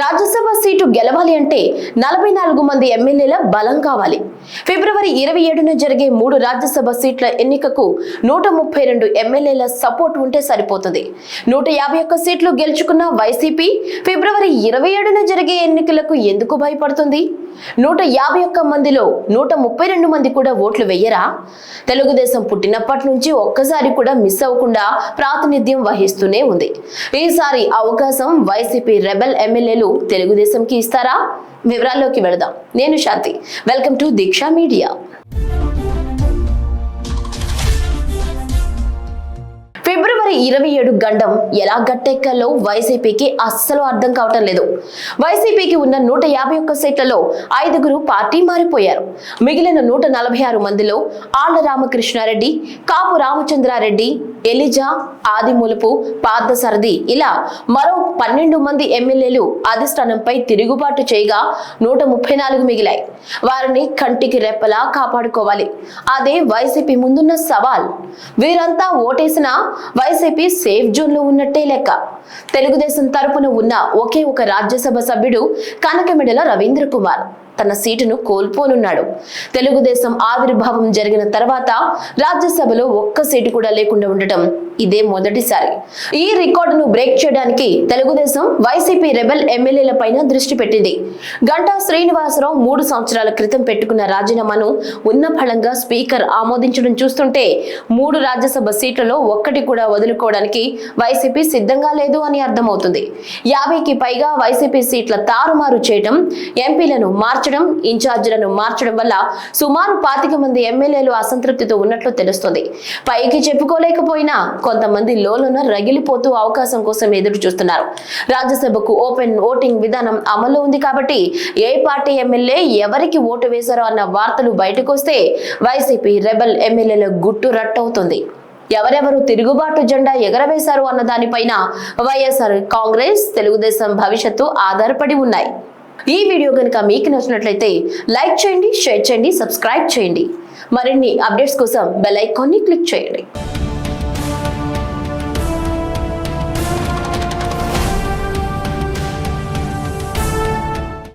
Rajya Sabha seat గెలవాలి అంటే నలభై నాలుగు మంది ఎమ్మెల్యేల బలం కావాలి. ఫిబ్రవరి ఇరవై ఏడున జరిగే మూడు రాజ్యసభ సీట్ల ఎన్నికకు నూట ముప్పై రెండు ఎమ్మెల్యేల సపోర్ట్ ఉంటే సరిపోతుంది. నూట యాభై ఒక్క సీట్లు గెలుచుకున్న వైసీపీ ఫిబ్రవరి ఇరవై ఏడున జరిగే ఎన్నికలకు ఎందుకు భయపడుతుంది? నూట యాభై ఒక్క మందిలో నూట ముప్పై రెండు మంది కూడా ఓట్లు వెయ్యరా తెలుగుదేశం పుట్టినప్పటి నుంచి ఒక్కసారి కూడా మిస్ అవ్వకుండా ప్రాతినిధ్యం వహిస్తూనే ఉంది. ఈసారి అవకాశం వైసీపీ రెబెల్ ఎమ్మెల్యేలు తెలుగుదేశంకి ఇస్తారా? వివరాల్లోకి వెళదాం. నేను Shanti. Welcome to Deeksha Media. ఇరవై ఏడు గండం ఎలా గట్టెక్కాలో వైసీపీకి అస్సలు అర్థం కావటం లేదు. వైసీపీకి ఉన్న నూట యాభై ఒక్క సీట్లలో ఐదుగురు పార్టీ మారిపోయారు. మిగిలిన నూట నలభై ఆరు మందిలో ఆళ్ళ రామకృష్ణారెడ్డి కాపు రామచంద్రారెడ్డి ఎలిజా ఆదిమూలపు పార్థసారథి ఇలా మరో పన్నెండు మంది ఎమ్మెల్యేలు అధిష్టానంపై తిరుగుబాటు చేయగా నూట ముప్పై నాలుగు మిగిలాయి. వారిని కంటికి రెప్పలా కాపాడుకోవాలి. అదే వైసీపీ ముందున్న సవాల్. వీరంతా ఓటేసినా వైసీపీ సేఫ్ జోన్లో ఉన్నట్టే లెక్క. తెలుగుదేశం తరపున ఉన్న ఒకే ఒక రాజ్యసభ సభ్యుడు కనకమెడల రవీంద్ర కుమార్. తన సీటును కోల్పోనున్నాడు. తెలుగుదేశం ఆవిర్భావం జరిగిన తర్వాత రాజ్యసభలో ఒక్క సీటు కూడా లేకుండా ఉండటం ఇదే మొదటిసారి. ఈ రికార్డును బ్రేక్ చేయడానికి తెలుగుదేశం వైసీపీ రెబెల్ ఎమ్మెల్యేల పైన దృష్టి పెట్టింది. గంటా శ్రీనివాసరావు మూడు సంవత్సరాల క్రితం పెట్టుకున్న రాజీనామాను ఉన్న ఫలంగా స్పీకర్ ఆమోదించడం చూస్తుంటే మూడు రాజ్యసభ సీట్లలో ఒక్కటి కూడా వదులుకోవడానికి వైసీపీ సిద్ధంగా లేదు అని అర్థమవుతుంది. యాభైకి పైగా వైసీపీ సీట్ల తారుమారు చేయడం ఎంపీలను మార్చడం ఇన్ఛార్జీలను మార్చడం వల్ల సుమారు పాతిక మంది ఎమ్మెల్యేలు అసంతృప్తితో ఉన్నట్లు తెలుస్తుంది. పైకి చెప్పుకోలేకపోయినా కొంతమంది లోలోన రగిలిపోతూ అవకాశం కోసం ఎదురు చూస్తున్నారు. రాజ్యసభకు ఓపెన్ ఓటింగ్ విధానం అమల్లో ఉంది కాబట్టి ఏ పార్టీ ఎమ్మెల్యే ఎవరికి ఓటు వేశారో అన్న వార్తలు బయటకు వస్తే వైసీపీ రెబల్ ఎమ్మెల్యేల గుట్టు రట్టవుతుంది. ఎవరెవరు తిరుగుబాటు జెండా ఎగరవేశారు అన్న దానిపైన వైఎస్ఆర్ కాంగ్రెస్ తెలుగుదేశం భవిష్యత్తు ఆధారపడి ఉన్నాయి. ఈ వీడియో కనుక మీకు నచ్చినట్లయితే లైక్ చేయండి షేర్ చేయండి సబ్స్క్రైబ్ చేయండి. మరిన్ని అప్డేట్స్ కోసం బెల్ ఐకాన్ని క్లిక్ చేయండి.